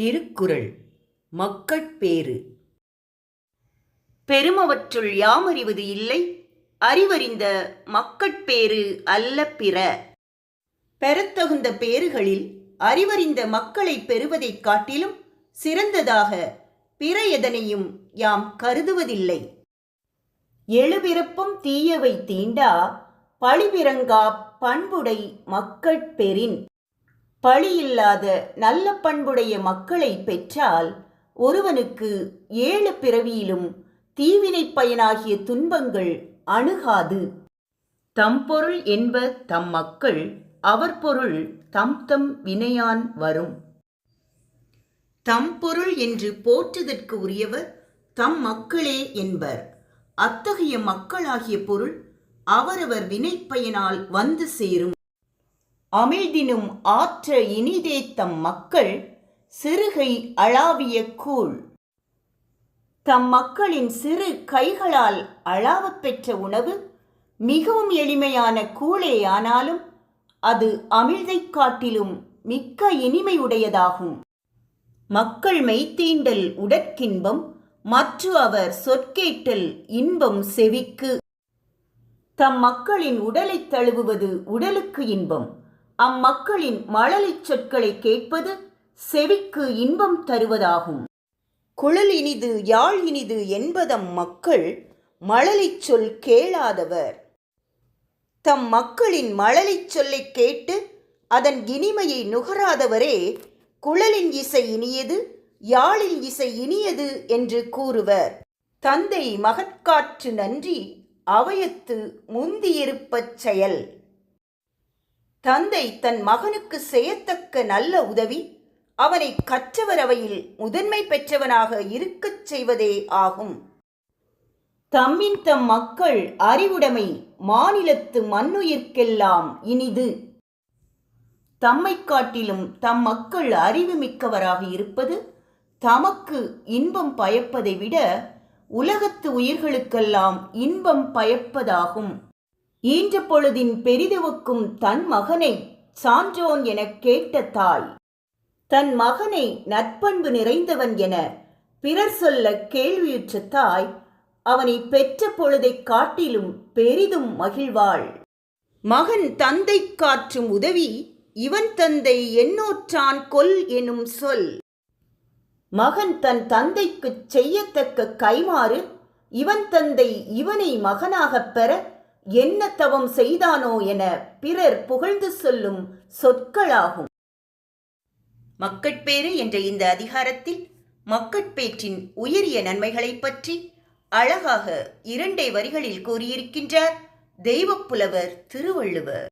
திருக்குறள். மக்கட்பேறு பெருமவற்றுள் யாமறிவது இல்லை அறிவறிந்த மக்கட்பேறு அல்ல பிற. பெறத்தகுந்த பேறுகளில் அறிவறிந்த மக்களைப் பெறுவதைக் காட்டிலும் சிறந்ததாக பிற எதனையும் யாம் கருதுவதில்லை. எழுபிறப்பும் தீயவை தீண்டா பழிபிறங்கா பண்புடை மக்கட்பெறின் பழியில்லாத நல்ல பண்புடைய மக்களை பெற்றால் ஒருவனுக்கு ஏழு பிறவியிலும் தீவினைப் பயனாகிய துன்பங்கள் அணுகாது. தம் பொருள் என்ப தம் மக்கள் அவர் பொருள் தம் தம் வினையான் வரும். தம் பொருள் என்று போற்றுதற்கு உரியவர் தம் மக்களே என்பர். அத்தகைய மக்களாகிய பொருள் அவரவர் வினைப்பயனால் வந்து சேரும். அமிழ்தினும் ஆற்ற இனிதே தம் மக்கள் சிறுகை அளாவிய கூழ். தம் மக்களின் சிறு கைகளால் அளாவப் பெற்ற உணவு மிகவும் எளிமையான கூழே ஆனாலும் அது அமிழ்தைக் காட்டிலும் மிக்க இனிமையுடையதாகும். மக்கள் மெய்த்தீண்டல் உடற்கின்பம் மற்ற அவர் சொற்கேட்டல் இன்பம் செவிக்கு. தம் மக்களின் உடலைத் தழுவுவது உடலுக்கு இன்பம். அம்மக்களின் மழலைச் சொற்களை கேட்பது செவிக்கு இன்பம் தருவதாகும். குழல் இனிது யாழ் இனிது என்பதம் மக்கள் மழலைச் சொல் கேளாதவர். தம் மக்களின் மழலைச் சொல்லைக் கேட்டு அதன் இனிமையை நுகராதவரே குழலின் இசை இனியது யாழின் இசை இனியது என்று கூறுவர். தந்தை மகட்காற்று நன்றி அவயத்து முந்தியிருப்பச் செயல். தந்தை தன் மகனுக்கு செய்யத்தக்க நல்ல உதவி அவனை கற்றவரவையில் முதன்மை பெற்றவனாக இருக்கச் செய்வதே ஆகும். தம்மின் தம் மக்கள் அறிவுடைமை மாநிலத்து மண்ணுயிர்க்கெல்லாம் இனிது. தம்மைக் காட்டிலும் தம் மக்கள் அறிவு மிக்கவராக இருப்பது தமக்கு இன்பம் பயப்பதை விட உலகத்து உயிர்களுக்கெல்லாம் இன்பம் பயப்பதாகும். ஈன்ற பொழுதின் பெரிதுவுக்கும் தன் மகனை சான்றோன் எனக் கேட்ட தாய். தன் மகனை நற்பண்பு நிறைந்தவன் என பிறர் சொல்ல கேள்வியுற்ற தாய் அவனை பெற்ற பொழுதைக் காட்டிலும் பெரிதும் மகிழ்வாள். மகன் தந்தை காற்றும் உதவி இவன் தந்தை எண்ணோற்றான் கொல் எனும் சொல். மகன் தன் தந்தைக்குச் செய்யத்தக்க கைமாறு இவன் தந்தை இவனை மகனாகப் பெற என்ன தவம் செய்தானோ என பிறர் புகழ்ந்து சொல்லும் சொற்களாகும். மக்கட்பேறு என்ற இந்த அதிகாரத்தில் மக்கட்பேற்றின் உயரிய நன்மைகளைப் பற்றி அழகாக இரண்டே வரிகளில் கூறியிருக்கின்றார் தெய்வப்புலவர் திருவள்ளுவர்.